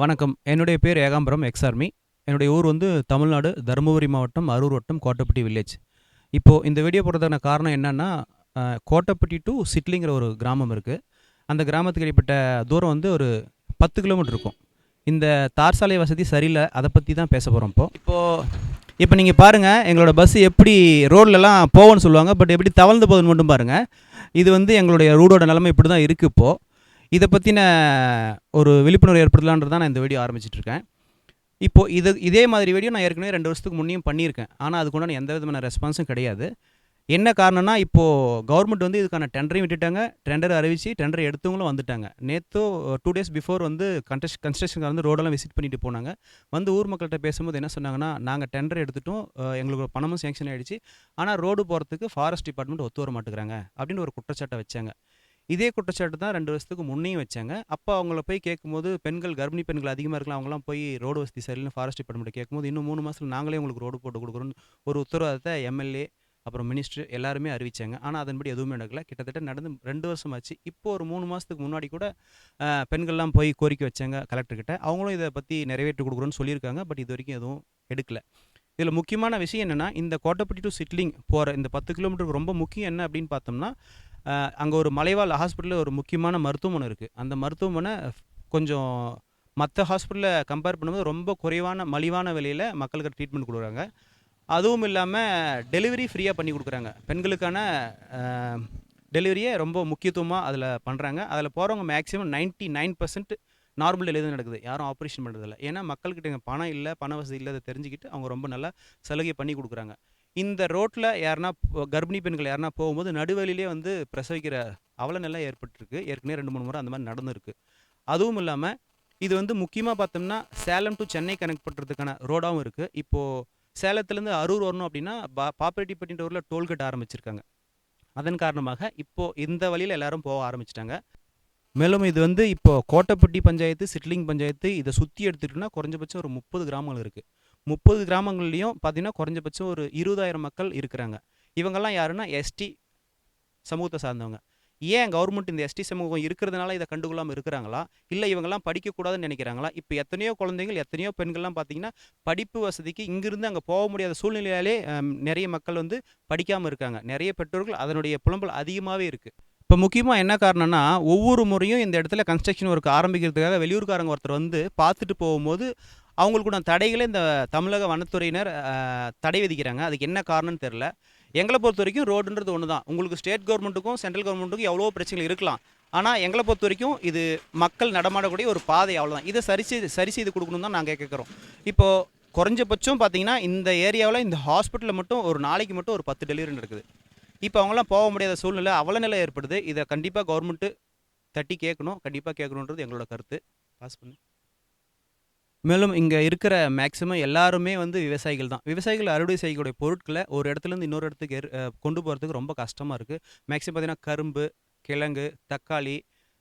வணக்கம். என்னுடைய பேர் ஏகாம்பரம் எக்ஸ் ஆர்மி. என்னுடைய ஊர் வந்து தமிழ்நாடு தருமபுரி மாவட்டம் அரூர் வட்டம் கோட்டப்பட்டி வில்லேஜ் இப்போது இந்த வீடியோ போடுறதுக்கான காரணம் என்னென்னா கோட்டப்பட்டி டு சிட்லிங்கிற ஒரு கிராமம் இருக்குது அந்த கிராமத்துக்கு இடைப்பட்ட தூரம் வந்து ஒரு பத்து கிலோமீட்டர் இருக்கும். இந்த தார் சாலை வசதி சரியில்லை. அதை பற்றி தான் பேச போகிறோம் இப்போது இப்போது இப்போ நீங்கள் பாருங்கள் எங்களோட பஸ் எப்படி ரோட்லலாம் போகும்னு சொல்லுவாங்க. பட் எப்படி தவழ்ந்து போகுதுன்னு மட்டும் பாருங்கள் இது வந்து எங்களுடைய ரூடோட நிலைமை இப்படி தான் இருக்குது இப்போது இதை பற்றின ஒரு விழிப்புணர்வு ஏற்படுத்தலான்றது தான் நான் இந்த வீடியோ ஆரம்பிச்சிட்ருக்கேன். இப்போது இப்போ இது இதே மாதிரி வீடியோ நான் ஏற்கனவே ரெண்டு வருஷத்துக்கு முன்னையும் பண்ணியிருக்கேன். ஆனால் அதுக்குண்டான எந்த விதமான ரெஸ்பான்ஸும் கிடையாது. என்ன காரணம்னா இப்போது கவர்மெண்ட் வந்து இதுக்கான டெண்டரையும் விட்டுட்டாங்க. டெண்டர் அறிவித்து டெண்டர் எடுத்தவங்களும் வந்துட்டாங்க. நேற்று டூ டேஸ் பிஃபோர் வந்து கன்ஸ்ட்ரக்ஷ கன்ஸ்ட்ரக்ஷன் வந்து ரோடெல்லாம் விசிட் பண்ணிட்டு போனாங்க. வந்து ஊர் மக்கள்கிட்ட பேசும்போது என்ன சொன்னாங்கன்னா நாங்கள் டெண்டர் எடுத்துட்டோம். எங்களுக்கு ஒரு பணமும் சேங்ஷன் ஆகிடுச்சு ஆனால் ரோடு போகிறதுக்கு ஃபாரஸ்ட் டிபார்ட்மெண்ட் ஒத்து வர மாட்டேங்கிறாங்க. அப்படின்னு ஒரு குற்றச்சாட்டை வச்சாங்க. இதே குற்றச்சாட்டு தான் ரெண்டு வருஷத்துக்கு முன்னையும் வச்சாங்க. அப்போ அவங்கள போய் கேட்கும்போது பெண்கள் கர்ப்பிணி பெண்கள் அதிகமாக இருக்கலாம். அவங்களாம் போய் ரோடு வசதி சரியில்லை ஃபாரஸ்ட் டிபார்ட்மெண்ட் கேட்கும்போது இன்னும் மூணு மாதத்தில் நாங்களே உங்களுக்கு ரோடு போட்டு கொடுக்குறோன்னு ஒரு உத்தரவாதத்தை எம்எல்ஏ அப்புறம் மினிஸ்டர் எல்லாருமே அறிவிச்சாங்க. ஆனால் அதன்படி எதுவுமே நடக்கல. கிட்டத்தட்ட நடந்து ரெண்டு வருஷம் ஆச்சு இப்போ ஒரு மூணு மாதத்துக்கு முன்னாடி கூட பெண்கள்லாம் போய் கோரிக்கை வச்சாங்க கலெக்டர்கிட்ட அவங்களும் இதை பற்றி நிறைவேற்றி கொடுக்குறோன்னு சொல்லியிருக்காங்க. பட் இது வரைக்கும் எதுவும் எடுக்கல. இதில் முக்கியமான விஷயம் என்னென்னா இந்த கோட்டப்பட்டி டு சிட்லிங் போகிற இந்த பத்து கிலோமீட்டருக்கு ரொம்ப முக்கியம் என்ன அப்படின்னு பார்த்தோம்னா அங்கே ஒரு மலைவாழ் ஹாஸ்பிட்டலில் ஒரு முக்கியமான மருத்துவமனை இருக்குது அந்த மருத்துவமனை கொஞ்சம் மற்ற ஹாஸ்பிட்டலில் கம்பேர் பண்ணும்போது ரொம்ப குறைவான மலிவான விலையில் மக்களுக்கு ட்ரீட்மெண்ட் கொடுக்குறாங்க. அதுவும் இல்லாமல் டெலிவரி ஃப்ரீயாக பண்ணி கொடுக்குறாங்க. பெண்களுக்கான டெலிவரியை ரொம்ப முக்கியத்துவமாக அதில் பண்ணுறாங்க அதில் போகிறவங்க maximum 99% nine percent normal delivery நடக்குது. யாரும் ஆப்ரேஷன் பண்ணுறதில்ல ஏன்னா மக்கள்கிட்ட இங்கே பணம் இல்லை பண வசதி இல்லாத தெரிஞ்சுக்கிட்டு அவங்க ரொம்ப நல்லா சலுகை பண்ணி கொடுக்குறாங்க. இந்த ரோட்டில் யாருன்னா கர்ப்பிணி பெண்கள் யாருன்னா போகும்போது நடுவழிலே வந்து பிரசவிக்கிற அவல நிலை ஏற்பட்டிருக்கு. ஏற்கனவே ரெண்டு மூணு முறை அந்த மாதிரி நடந்திருக்கு. அதுவும் இல்லாமல் இது வந்து முக்கியமாக பார்த்தோம்னா சேலம் டு சென்னை கனெக்ட் பண்ணுறதுக்கான ரோடாகவும் இருக்குது இப்போது சேலத்துலேருந்து அரூர் வரணும் அப்படின்னா பா பாப்பரெட்டிப்பட்டின்ற ஊரில் டோல்கேட் ஆரம்பிச்சிருக்காங்க. அதன் காரணமாக இப்போது இந்த வழியில் எல்லாரும் போக ஆரம்பிச்சிட்டாங்க. மேலும் இது வந்து இப்போ கோட்டைப்பட்டி பஞ்சாயத்து சிட்லிங் பஞ்சாயத்து இதை சுற்றி எடுத்துக்கிட்டோம்னா குறைஞ்சபட்சம் ஒரு முப்பது கிராமங்கள் இருக்குது முப்பது கிராமங்கள்லேயும் பார்த்தீங்கன்னா குறைஞ்சபட்சம் ஒரு இருபதாயிரம் மக்கள் இருக்கிறாங்க. இவங்கெல்லாம் யாருன்னா எஸ்டி சமூகத்தை சார்ந்தவங்க. ஏன் கவர்மெண்ட் இந்த எஸ்டி சமூகம் இருக்கிறதுனால இதை கண்டுகொள்ளாமல் இருக்கிறாங்களா? இல்லை இவங்கெல்லாம் படிக்கக்கூடாதுன்னு நினைக்கிறாங்களா? இப்போ எத்தனையோ குழந்தைகள் எத்தனையோ பெண்கள்லாம் பார்த்தீங்கன்னா படிப்பு வசதிக்கு இங்கிருந்து அங்கே போக முடியாத சூழ்நிலையாலே நிறைய மக்கள் வந்து படிக்காமல் இருக்காங்க. நிறைய பெற்றோர்கள் அதனுடைய புலம்பல் அதிகமாகவே இருக்குது இப்போ முக்கியமாக என்ன காரணம்னா ஒவ்வொரு முறையும் இந்த இடத்துல கன்ஸ்ட்ரக்ஷன் ஒர்க் ஆரம்பிக்கிறதுக்காக வெளியூர்காரங்க ஒருத்தர் வந்து பார்த்துட்டு போகும்போது அவங்களுக்கு தடைகளை இந்த தமிழக வனத்துறையினர் தடை விதிக்கிறாங்க. அதுக்கு என்ன காரணம்னு தெரில எங்களை பொறுத்த வரைக்கும் ரோடுன்றது ஒன்று தான். உங்களுக்கு ஸ்டேட் கவர்மெண்ட்டுக்கும் சென்ட்ரல் கவர்மெண்ட்டுக்கும் எவ்வளோ பிரச்சனைகள் இருக்கலாம். ஆனால் எங்களை பொறுத்த வரைக்கும் இது மக்கள் நடமாடக்கூடிய ஒரு பாதை அவ்வளோதான் இதை சரி செய்து சரி செய்து கொடுக்கணும் தான் நாங்கள் கேட்குறோம். இப்போது குறைஞ்சபட்சம் பார்த்தீங்கன்னா இந்த ஏரியாவில் இந்த ஹாஸ்பிட்டலில் மட்டும் ஒரு நாளைக்கு மட்டும் ஒரு பத்து டெலிவரி நடக்குது. இப்போ அவங்களாம் போக முடியாத சூழ்நிலை அவல நிலை ஏற்படுது. இதை கண்டிப்பாக கவர்மெண்ட்டு தட்டி கேட்கணும். கண்டிப்பாக கேட்கணுன்றது எங்களோட கருத்து. பாஸ் பண்ணு. மேலும் இங்கே இருக்கிற மேக்ஸிமம் எல்லாருமே வந்து விவசாயிகள் தான். விவசாயிகள் அறுவடை செய்யக்கூடிய பொருட்களை ஒரு இடத்துலேருந்து இன்னொரு இடத்துக்கு கொண்டு போகிறதுக்கு ரொம்ப கஷ்டமாக இருக்குது மேக்ஸிமம் பார்த்தீங்கன்னா கரும்பு கிழங்கு தக்காளி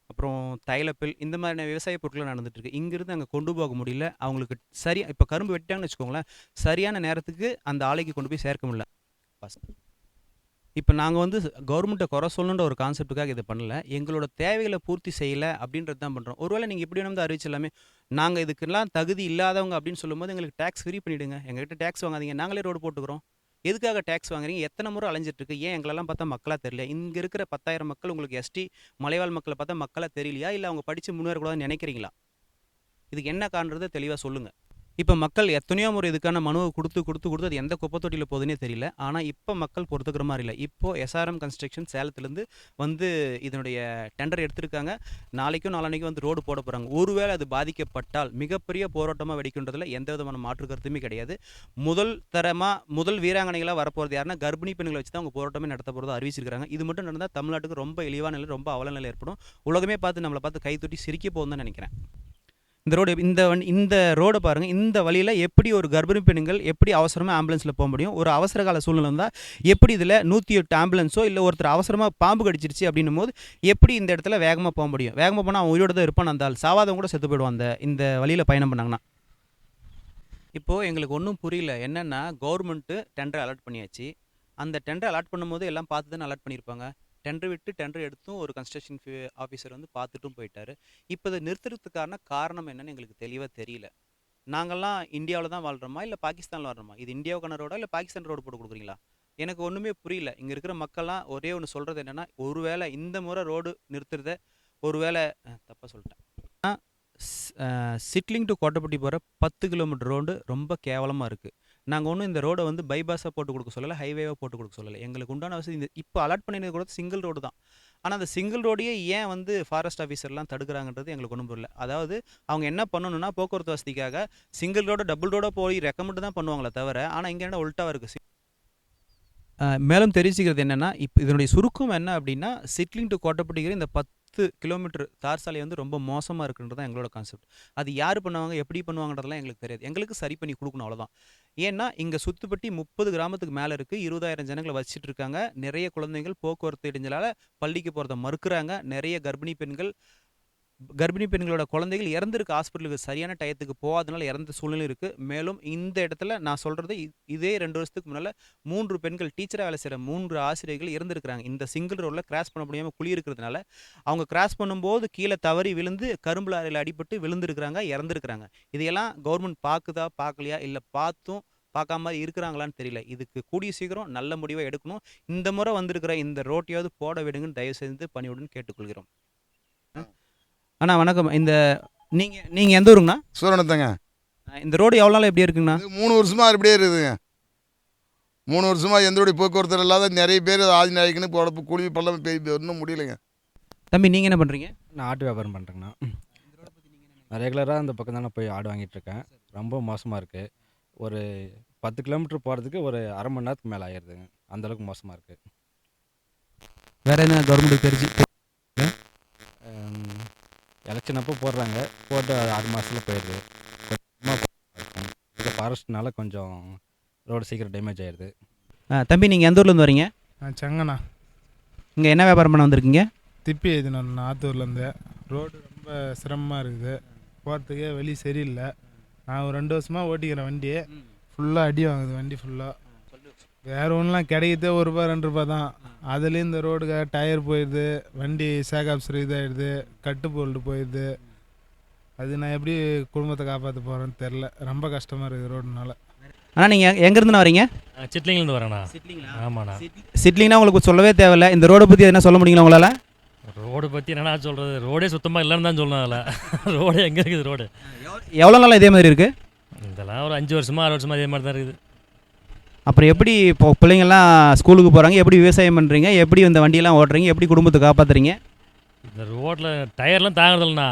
அப்புறம் தைலப்பில் இந்த மாதிரியான விவசாய பொருட்கள் நடந்துட்டு இங்கேருந்து இங்கிருந்து அங்கே கொண்டு போக முடியல. அவங்களுக்கு சரியாக இப்போ கரும்பு வெட்டாங்கன்னு வச்சுக்கோங்களேன் சரியான நேரத்துக்கு அந்த ஆலைக்கு கொண்டு போய் சேர்க்க முடியல. பசங்க இப்போ நாங்கள் வந்து கவர்மெண்ட்டை குறை சொல்லணுன்ற ஒரு கான்செப்ட்டுக்காக இதை பண்ணல. எங்களோட தேவைகளை பூர்த்தி செய்யலை அப்படின்றது தான் பண்ணுறோம் ஒருவேளை நீங்கள் எப்படி வேணும் அறிவிச்சலாமே நாங்கள் இதுக்கெல்லாம் தகுதி இல்லாதவங்க அப்படின்னு சொல்லும்போது எங்களுக்கு டேக்ஸ் ஃப்ரீ பண்ணிவிடுங்க எங்ககிட்ட டேக்ஸ் வாங்காதீங்க. நாங்களே ரோடு போட்டுக்கிறோம். எதுக்காக டேக்ஸ் வாங்குறீங்க? எத்தனை முறை அலைஞ்சிட்ருக்கு ஏன் எங்களெல்லாம் பார்த்தா மக்களாக தெரியல? இங்கே இருக்கிற பத்தாயிரம் மக்கள் உங்களுக்கு எஸ்டி மலைவாழ் மக்களை பார்த்தா மக்களாக தெரியலையா? இல்லை அவங்க படித்து முன்னேறக்கூடாதுன்னு நினைக்கிறீங்களா? இதுக்கு என்ன காரணத்தை தெளிவாக சொல்லுங்கள் இப்போ மக்கள் எத்தனையோ முறை இதுக்கான மனுவை கொடுத்து கொடுத்து கொடுத்து அது எந்த குப்பத்தொட்டியில் போகுதுன்னே தெரியல. ஆனால் இப்போ மக்கள் பொறுத்துக்கிற மாதிரி இல்லை. இப்போ எஸ்ஆர்எம் கன்ஸ்ட்ரக்ஷன் சேலத்துலேருந்து வந்து இதனுடைய டெண்டர் எடுத்திருக்காங்க. நாளைக்கும் நாளானைக்கும் வந்து ரோடு போட போகிறாங்க ஒருவேளை அது பாதிக்கப்பட்டால் மிகப்பெரிய போராட்டமாக வெடிக்கின்றதில் எந்த விதமான மாற்று கருத்துமே கிடையாது. முதல் தரமாக முதல் வீராங்கனைகளாக வரப்போகிறது யாருன்னா கர்ப்பிணி பெண்களை வச்சு தான் அவங்க போராட்டமே நடத்த போகிறதா அறிவிச்சிருக்காங்க. இது மட்டும் நடந்தால் தமிழ்நாட்டுக்கு ரொம்ப இழிவான நிலை ரொம்ப அவல நிலை ஏற்படும். உலகமே பார்த்து நம்மளை பார்த்து கைத்தொட்டி சிரிக்க போகுதுன்னு நினைக்கிறேன். இந்த ரோடு இந்த வண்டி இந்த ரோடை பாருங்கள் இந்த வழியில் எப்படி ஒரு கர்ப்பிணி பெண்கள் எப்படி அவசரமாக ஆம்புலன்ஸில் போக முடியும்? ஒரு அவசர கால சூழ்நிலை இருந்தால் எப்படி இதில் நூற்றி எட்டு ஆம்புலன்ஸோ இல்லை ஒருத்தர் அவசரமாக பாம்பு கடிச்சிருச்சு அப்படின்னும் போது எப்படி இந்த இடத்துல வேகமாக போக முடியும்? வேகமாக போனால் அவன் உயிரோட தான் இருப்பான் அந்த ஆள். சாவாதவங்க கூட செத்து போயிடுவான் அந்த இந்த வழியில் பயணம் பண்ணாங்கன்னா. இப்போது எங்களுக்கு ஒன்றும் புரியல. என்னென்னா கவர்மெண்ட்டு டெண்டர் அலாட் பண்ணியாச்சு. அந்த டெண்டர் அலாட் பண்ணும்போது எல்லாம் பார்த்து தானே அலாட் பண்ணியிருப்பாங்க? டெண்டர் விட்டு டெண்டர் எடுத்தும் ஒரு கன்ஸ்ட்ரக்ஷன் ஆஃபீஸர் வந்து பார்த்துட்டும் போயிட்டாரு. இப்போ இதை நிறுத்துறதுக்கான காரணம் என்னன்னு எங்களுக்கு தெளிவாக தெரியல. நாங்கள்லாம் இந்தியாவில் தான் வாழ்கிறோமா இல்லை பாகிஸ்தானில் வாழ்கிறோமா இது இந்தியாவுக்கான ரோடா இல்லை பாகிஸ்தான் ரோடு போட்டு கொடுக்குறீங்களா? எனக்கு ஒன்றுமே புரியல. இங்கே இருக்கிற மக்கள்லாம் ஒரே ஒன்று சொல்கிறது என்னென்னா ஒருவேளை இந்த முறை ரோடு நிறுத்துறத ஒருவேளை தப்பாக சொல்லிட்டேன். சிட்லிங் டு கோட்டைப்பட்டி போகிற பத்து கிலோமீட்டர் ரோடு ரொம்ப கேவலமாக இருக்குது நாங்கள் ஒன்றும் இந்த ரோடை வந்து பைபாஸாக போட்டு கொடுக்க சொல்லலை ஹைவேவாக போட்டு கொடுக்க சொல்லலை. எங்களுக்கு உண்டான வசதி இந்த இப்போ அலாட் பண்ணினது கூட சிங்கிள் ரோடு தான். ஆனால் அந்த சிங்கிள் ரோடையே ஏன் வந்து ஃபாரஸ்ட் ஆஃபீஸர்லாம் தடுக்கிறாங்கன்றது எங்களுக்கு ஒன்றும் புரியல. அதாவது அவங்க என்ன பண்ணணும்னா போக்குவரத்து வசதிக்காக சிங்கிள் ரோட டபுள் ரோடாக போய் ரெக்கமெண்ட் தான் பண்ணுவாங்களே தவிர ஆனால் இங்கே என்ன உல்ட்டாவாக இருக்குது மேலும் தெரிஞ்சுக்கிறது என்னென்னா இப்போ இதனுடைய சுருக்கம் என்ன அப்படின்னா சிட்லிங் டு கோட்டப்பட்டிங்கிற இந்த பத்து பத்து கிலோமீட்டர் தார் சாலை வந்து ரொம்ப மோசமாக இருக்குன்றது தான் எங்களோட கான்செப்ட் அது யார் பண்ணுவாங்க எப்படி பண்ணுவாங்கன்றதெல்லாம் எங்களுக்கு தெரியாது. எங்களுக்கு சரி பண்ணி கொடுக்கணும் அவ்வளோதான் ஏன்னா இங்கே சுத்துப்பட்டி முப்பது கிராமத்துக்கு மேலே இருக்குது இருபதாயிரம் ஜனங்களை வச்சுட்டு இருக்காங்க. நிறைய குழந்தைகள் போக்குவரத்து இடைஞ்சலால் பள்ளிக்கு போகிறத மறுக்கிறாங்க. நிறைய கர்ப்பிணி பெண்கள் கர்ப்பிணி பெண்களோட குழந்தைகள் இறந்துருக்கு ஹாஸ்பிட்டலுக்கு சரியான டயத்துக்கு போகாதனால இறந்த சூழ்நிலை இருக்குது மேலும் இந்த இடத்துல நான் சொல்கிறது இதே ரெண்டு வருஷத்துக்கு முன்னால் மூன்று பெண்கள் டீச்சராக வேலை செய்கிற மூன்று ஆசிரியர்கள் இறந்துருக்குறாங்க. இந்த சிங்கிள் ரோடில் கிராஸ் பண்ண முடியாமல் குழி இருக்கிறதுனால அவங்க கிராஸ் பண்ணும்போது கீழே தவறி விழுந்து கரும்பு லாரியில் அடிபட்டு விழுந்துருக்குறாங்க இறந்துருக்குறாங்க. இதையெல்லாம் கவர்மெண்ட் பார்க்குதா பார்க்கலையா இல்லை பார்த்தும் பார்க்காம மாதிரி இருக்கிறாங்களான்னு தெரியல. இதுக்கு கூடிய சீக்கிரம் நல்ல முடிவை எடுக்கணும். இந்த முறை வந்திருக்கிற இந்த ரோட்டையாவது போட விடுங்கன்னு தயவு செய்து பணியுடன் கேட்டுக்கொள்கிறோம். அண்ணா வணக்கம். இந்த நீங்கள் நீங்கள் எந்த ஊருங்கண்ணா? சூரணத்தங்க இந்த ரோடு எவ்வளோ நாள் எப்படி இருக்குங்கண்ணா? இது மூணு வருஷமா அப்படியே இருக்குதுங்க. மூணு வருஷமா எந்தோடைய போக்குவரத்து இல்லாத நிறைய பேர் ஆதி நாயக்குன்னு பொழப்பு கூலி பள்ளம் போய் ஒன்றும் முடியலைங்க. தம்பி நீங்கள் என்ன பண்ணுறீங்க நான் ஆட்டு வியாபாரம் பண்ணுறேங்கண்ணா நான் ரெகுலராக அந்த பக்கம் தானே போய் ஆடு வாங்கிட்டு இருக்கேன். ரொம்ப மோசமாக இருக்குது ஒரு பத்து கிலோமீட்டர் போகிறதுக்கு ஒரு அரை மணி நேரத்துக்கு மேலே ஆயிடுதுங்க அந்தளவுக்கு மோசமாக இருக்குது வேறு என்ன கவர்மெண்ட்டுக்கு தெரிஞ்சு அப்போ போடுறாங்க. போட்டு ஆறு மாதத்தில் போயிடுது. இது ஃபாரஸ்ட்னால கொஞ்சம் ரோடு சீக்கிரம் டேமேஜ் ஆயிடுது ஆ, தம்பி நீங்கள் எந்த ஊர்லேருந்து வரீங்க? ஆ செங்கண்ணா இங்கே என்ன வியாபாரம் பண்ண வந்திருக்கீங்க? திப்பி எழுதினோம் ஆத்தூர்லேருந்து ரோடு ரொம்ப சிரமமாக இருக்குது. போகிறதுக்கே வழி சரியில்லை. நான் ஒரு ரெண்டு வருஷமாக ஓட்டிக்கிறேன் வண்டி. ஃபுல்லாக அடி வாங்குது வண்டி ஃபுல்லாக வேறு ஒன்றுலாம் கிடைக்கிறதே ஒரு ரூபா ரெண்டு ரூபா தான். அதுலேயும் இந்த ரோடுக்கு டயர் போயிடுது வண்டி சேகாப்சர் இதாகிடுது கட்டு போல்ட்டு போயிடுது. அது நான் எப்படி குடும்பத்தை காப்பாற்ற போகிறேன்னு தெரில ரொம்ப கஷ்டமாக இருக்குது ரோடுனால அண்ணா நீங்கள் எங்கேருந்து வரீங்க? சிட்லிங்லேருந்து வரேண்ணா ஆமாண்ணா. சிட்லிங்னா உங்களுக்கு சொல்லவே தேவையில்ல. இந்த ரோடை பற்றி என்ன சொல்ல முடியுங்களா உங்களால்? ரோடு பற்றி என்னண்ணா சொல்கிறது ரோடே சுத்தமாக இல்லைன்னு தான் சொல்லணும் அதில். ரோடே எங்கே இருக்குது ரோடு? எவ்வளோ நாள் இதே மாதிரி இருக்குது இதெல்லாம் ஒரு அஞ்சு வருஷமா ஆறு வருஷமா இதே மாதிரி தான் இருக்குது. அப்புறம் எப்படி இப்போ பிள்ளைங்கள்லாம் ஸ்கூலுக்கு போகிறாங்க எப்படி விவசாயம் பண்ணுறீங்க எப்படி இந்த வண்டியெல்லாம் ஓட்டுறீங்க? எப்படி குடும்பத்தை காப்பாற்றுறீங்க இந்த ரோட்டில் டயர்லாம் தாங்குறதில்லண்ணா.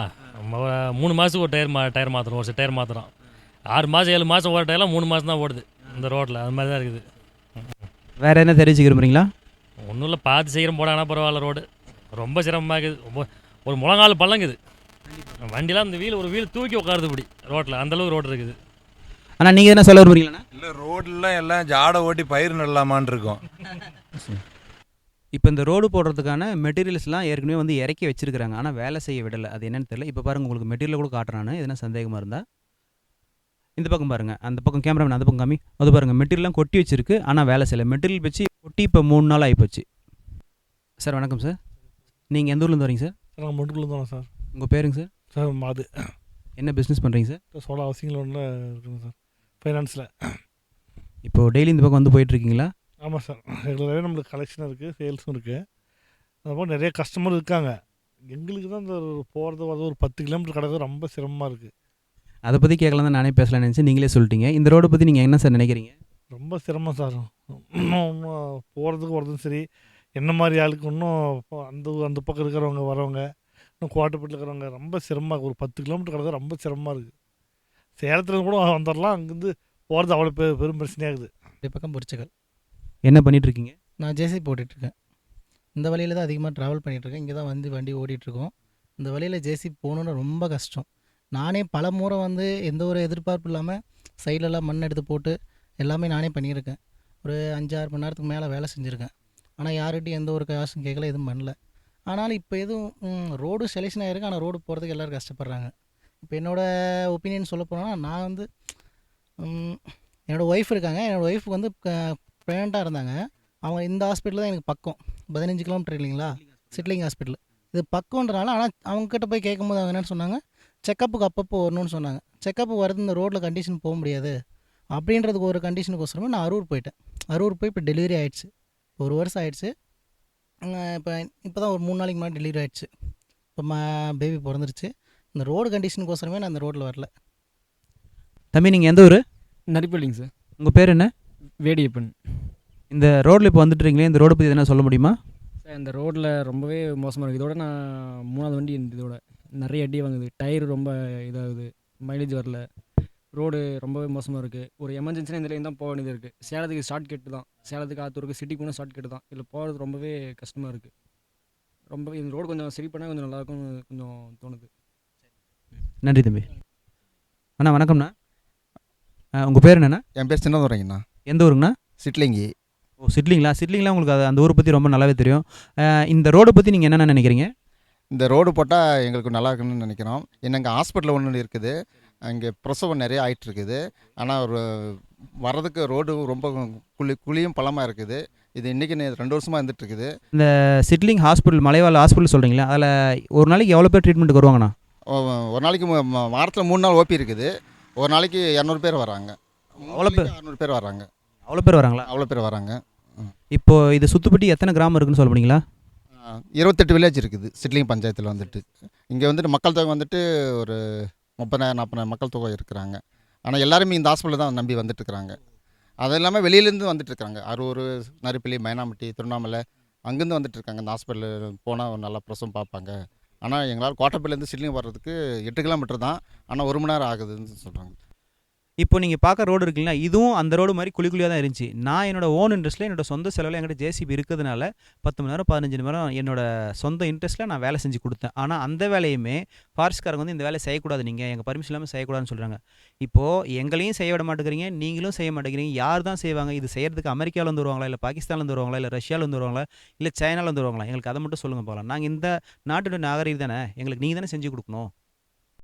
மூணு மாதத்துக்கு ஒரு டயர் மா டயர் மாற்றுறோம் ஒரு டயர் மாற்றுறோம் ஆறு மாதம் ஏழு மாதம் ஓடுற டயர்லாம் மூணு மாதம் தான் ஓடுது இந்த ரோட்டில் அது மாதிரி தான் இருக்குது. வேறு என்ன தெரிவிச்சுக்க விரும்புறீங்களா? ஒன்றும் இல்லை பார்த்து சீக்கிரம் போடாங்கன்னா பரவாயில்ல ரோடு. ரொம்ப சிரமமாக இருக்குது. ஒரு முழங்கால் பள்ளங்குது. வண்டிலாம் இந்த வீல் ஒரு வீல் தூக்கி உட்காருது இப்படி ரோட்டில் அந்தளவுக்கு ரோடு இருக்குது. அண்ணா நீங்கள் என்ன சொல்ல விரும்புறீங்களா இல்லை ரோட்லாம் எல்லாம் ஜாடை ஓட்டி பயிர் நடலாமான்னு இருக்கோம். இப்போ இந்த ரோடு போடுறதுக்கான மெட்டீரியல்ஸ்லாம் ஏற்கனவே வந்து இறக்கி வச்சிருக்காங்க ஆனால் வேலை செய்ய விடலை. அது என்னன்னு தெரியல. இப்போ பாருங்க உங்களுக்கு மெட்டீரியல் கூட காட்டுறானு. எதனா சந்தேகமாக இருந்தால் இந்த பக்கம் பாருங்க. அந்த பக்கம் கேமராமேன் அந்த பக்கம் காமி. அது பாருங்க மெட்டீரியல்லாம் கொட்டி வச்சிருக்கு. ஆனால் வேலை செய்யலை. மெட்டீரியல் வச்சு கொட்டி இப்போ மூணு நாள் ஆகிப்போச்சு சார் வணக்கம் சார். நீங்கள் எந்த ஊர்லேருந்து வரீங்க சார்? நாங்கள் மட்டுக்குள்ள தான் சார். உங்கள் பேருங்க சார்? சார் அது என்ன பிஸ்னஸ் பண்ணுறீங்க சார்? சோலா ஹவுசிங் லோனில் இருக்குங்க சார். ஃபைனான்ஸில் இப்போது டெய்லி இந்த பக்கம் வந்து போயிட்டுருக்கீங்களா? ஆமாம் சார். ரெகுலராகவே நம்மளுக்கு கலெக்ஷன் இருக்குது சேல்ஸும் இருக்குது அதுபோல் நிறைய கஸ்டமர் இருக்காங்க. எங்களுக்கு தான் இந்த போகிறது வரது ஒரு பத்து கிலோமீட்டர் கிடக்கு ரொம்ப சிரமமாக இருக்குது அதை பற்றி கேட்கலாம் தான் நானே பேசலாம்னு நினச்சி நீங்களே சொல்லிட்டீங்க. இந்த ரோடை பற்றி நீங்கள் என்ன சார் நினைக்கிறீங்க? ரொம்ப சிரமம் சார். இன்னும் போகிறதுக்கு வரதும் சரி. என்ன மாதிரி ஆளுக்கு இன்னும் அந்த அந்த பக்கம் இருக்கிறவங்க வரவங்க இன்னும் கோட்டைப்பட்டில் இருக்கிறவங்க ரொம்ப சிரமமாக. ஒரு பத்து கிலோமீட்டர் கிடக்கு ரொம்ப சிரமமாக இருக்குது சேலத்துல கூட வந்துடலாம் அங்கேருந்து போகிறது அவ்வளோ பெ பெரும் பிரச்சனையாகுது இந்த பக்கம் பொரிச்சக்கல் என்ன பண்ணிட்டு இருக்கீங்க நான் ஜேசி போட்டுட்ருக்கேன். இந்த வழியில் தான் அதிகமாக ட்ராவல் பண்ணிகிட்ருக்கேன் இங்கே தான் வந்து வண்டி ஓடிட்டுருக்கோம் இந்த வழியில் ஜேசி போகணுன்னு ரொம்ப கஷ்டம். நானே பல முறை வந்து எந்த ஒரு எதிர்பார்ப்பு இல்லாமல் சைட்லலாம் மண் எடுத்து போட்டு எல்லாமே நானே பண்ணியிருக்கேன். ஒரு அஞ்சாறு மணி நேரத்துக்கு மேலே வேலை செஞ்சுருக்கேன். ஆனால் யார்கிட்டையும் எந்த ஒரு காசும் கேட்கல எதுவும் பண்ணல. ஆனாலும் இப்போ எதுவும் ரோடு செலெக்ஷன் ஆகிருக்கு ஆனால் ரோடு போகிறதுக்கு எல்லோரும் கஷ்டப்படுறாங்க. இப்போ என்னோடய ஒப்பீனியன் சொல்ல போனால் நான் வந்து என்னோடய ஒய்ஃப் இருக்காங்க. என்னோடய ஒய்ஃபுக்கு வந்து ப்ரெக்னெண்ட்டாக இருந்தாங்க. அவங்க இந்த ஹாஸ்பிட்டல் தான் எனக்கு பக்கம். பதினஞ்சு கிலோமீட்டர் இல்லைங்களா? சிட்லிங் ஹாஸ்பிட்டல் இது பக்கம்ன்றனால ஆனால் அவங்கக்கிட்ட போய் கேட்கும்போது அவங்க என்னென்னு சொன்னாங்க செக்கப்புக்கு அப்பப்போ வரணும்னு சொன்னாங்க. செக்கப்பு வரது இந்த ரோட்டில் கண்டிஷன் போக முடியாது. அப்படின்றதுக்கு ஒரு கண்டிஷனுக்கோசரமே நான் அரூர் போயிட்டேன். அரூர் போய் இப்போ டெலிவரி ஆயிடுச்சு. ஒரு வருஷம் ஆகிடுச்சு இப்போ இப்போ தான் ஒரு மூணு நாளைக்கு முன்னாடி டெலிவரி ஆகிடுச்சு இப்போ ம பேபி பிறந்துருச்சு. இந்த ரோடு கண்டிஷனுக்கோசரமே நான் அந்த ரோட்டில் வரல. தம்பி நீங்கள் எந்த ஊர்? நரிப்பள்ளிங்க சார். உங்கள் பேர் என்ன? வேடியப்பன். இந்த ரோட்டில் இப்போ வந்துட்டுருக்கீங்களே இந்த ரோடை பற்றி எதனா சொல்ல முடியுமா? சார் இந்த ரோட்டில் ரொம்பவே மோசமாக இருக்குது இதோட நான் மூணாவது வண்டி இதோட. நிறைய அடி வாங்குது. டயர் ரொம்ப இதாகுது. மைலேஜ் வரல. ரோடு ரொம்பவே மோசமாக இருக்குது ஒரு எமர்ஜென்சினா இந்த லைன் தான் போக வேண்டியது இருக்குது சேலத்துக்கு ஷார்ட் கட்டு தான். சேலத்துக்கு ஆத்தூருக்கு சிட்டிக்கு போனால் ஷார்ட் கட்டு தான். இதில் போகிறது ரொம்பவே கஷ்டமாக இருக்குது ரொம்ப இந்த ரோடு கொஞ்சம் சரி பண்ணால் கொஞ்சம் நல்லாயிருக்கும்னு கொஞ்சம் தோணுது. நன்றி தம்பி. அண்ணா வணக்கம்ண்ணா. உங்கள் பேர் என்னண்ணா? என் பேர் சின்னதுரைங்கண்ணா. எந்த ஊருங்கண்ணா? சிட்லிங்கி. ஓ சிட்லிங்களா? சிட்லிங்களா உங்களுக்கு அது அந்த ஊரை பற்றி ரொம்ப நல்லாவே தெரியும். இந்த ரோடை பற்றி நீங்கள் என்னென்ன நினைக்கிறீங்க? இந்த ரோடு போட்டால் எங்களுக்கு நல்லா இருக்குன்னு நினைக்கிறோம். என்னங்க ஹாஸ்பிட்டல் ஒன்று இருக்குது. அங்கே பிரசவம் நிறைய ஆயிட்டு இருக்குது ஆனால் ஒரு வர்றதுக்கு ரோடு ரொம்ப குழி குழியும் பள்ளமாக இருக்குது. இது இன்றைக்கி ரெண்டு வருஷமாக இருந்துட்டு இருக்குது சிட்லிங் ஹாஸ்பிட்டல் மலைவாழ் ஹாஸ்பிட்டல் சொல்கிறீங்களா அதில் ஒரு நாளைக்கு எவ்வளோ பேர் ட்ரீட்மெண்ட்டுக்கு வருவாங்கண்ணா? ஒரு நாளைக்கு வாரத்தில் மூணு நாள் ஓபி இருக்குது. ஒரு நாளைக்கு இரநூறு பேர் வராங்க. அவ்வளோ பேர்? அறநூறு பேர் வராங்க. அவ்வளோ பேர் வராங்களா? அவ்வளோ பேர் வராங்க. இப்போ இது சுற்றுப்பட்டி எத்தனை கிராமம் இருக்குன்னு சொல்ல முடியுங்களா? இருபத்தெட்டு வில்லேஜ் இருக்குது. சிட்லிங் பஞ்சாயத்தில் வந்துட்டு. இங்கே வந்துட்டு மக்கள் தொகை வந்துட்டு ஒரு முப்பதாயிரம் நாற்பதாயிரம் மக்கள் தொகை இருக்கிறாங்க. ஆனால் எல்லாருமே இந்த ஹாஸ்பிட்டல் தான் நம்பி வந்துட்டு இருக்கிறாங்க. அது இல்லாமல் வெளியிலேருந்து வந்துட்டு இருக்காங்க அரூர் நரிப்பள்ளி மயனாம்பட்டி திருவண்ணாமலை அங்கேருந்து வந்துட்டு இருக்காங்க. இந்த ஹாஸ்பிட்டல் போனால் நல்லா பிரசவம் பார்ப்பாங்க. ஆனால் எங்களால் கோட்டப்பள்ளிலேருந்து சிட்லிங் வர்றதுக்கு எட்டு கிலோமீட்டர் தான். ஆனால் ஒரு மணி நேரம் ஆகுதுன்னு சொல்கிறாங்க இப்போ நீங்கள் பார்க்க ரோடு இருக்குங்களா இதுவும் அந்த ரோடு மாதிரி குழி குழியாக தான் இருந்துச்சு. நான் என்னோட ஓன் இன்ட்ரெஸ்ட்டில் என்னோட சொந்த செலவில் என்கிட்ட ஜேசிபி இருக்கிறதுனால பத்து மணி நேரம் பதினஞ்சு மணி நேரம் என்னோட சொந்த இன்ட்ரெஸ்ட்டில் நான் வேலை செஞ்சு கொடுத்தேன். ஆனால் அந்த வேலையுமே ஃபாரஸ்ட்காரங்க வந்து இந்த வேலை செய்யக்கூடாது. நீங்கள் எங்கள் பர்மிஷன் இல்லாமல் செய்யக்கூடாதுன்னு சொல்கிறாங்க இப்போது எங்களையும் செய்ய விட மாட்டேங்கிறீங்க நீங்களும் செய்ய மாட்டேங்கிறீங்க. யார் தான் செய்வாங்க? இது செய்கிறதுக்கு அமெரிக்காவில் வருவாங்களா? இல்லை பாகிஸ்தான்லேருந்து வருவாங்களா? இல்லை ரஷ்யாவிலேருந்து வருவாங்களா? இல்லை சைனாலேருந்து வருவாங்களா? எங்களுக்கு அதை மட்டும் சொல்லுங்கள் போகலாம் நாங்கள் இந்த நாட்டோட நாகரீக தானே எங்களுக்கு நீங்கள் தானே செஞ்சு கொடுக்கணும்.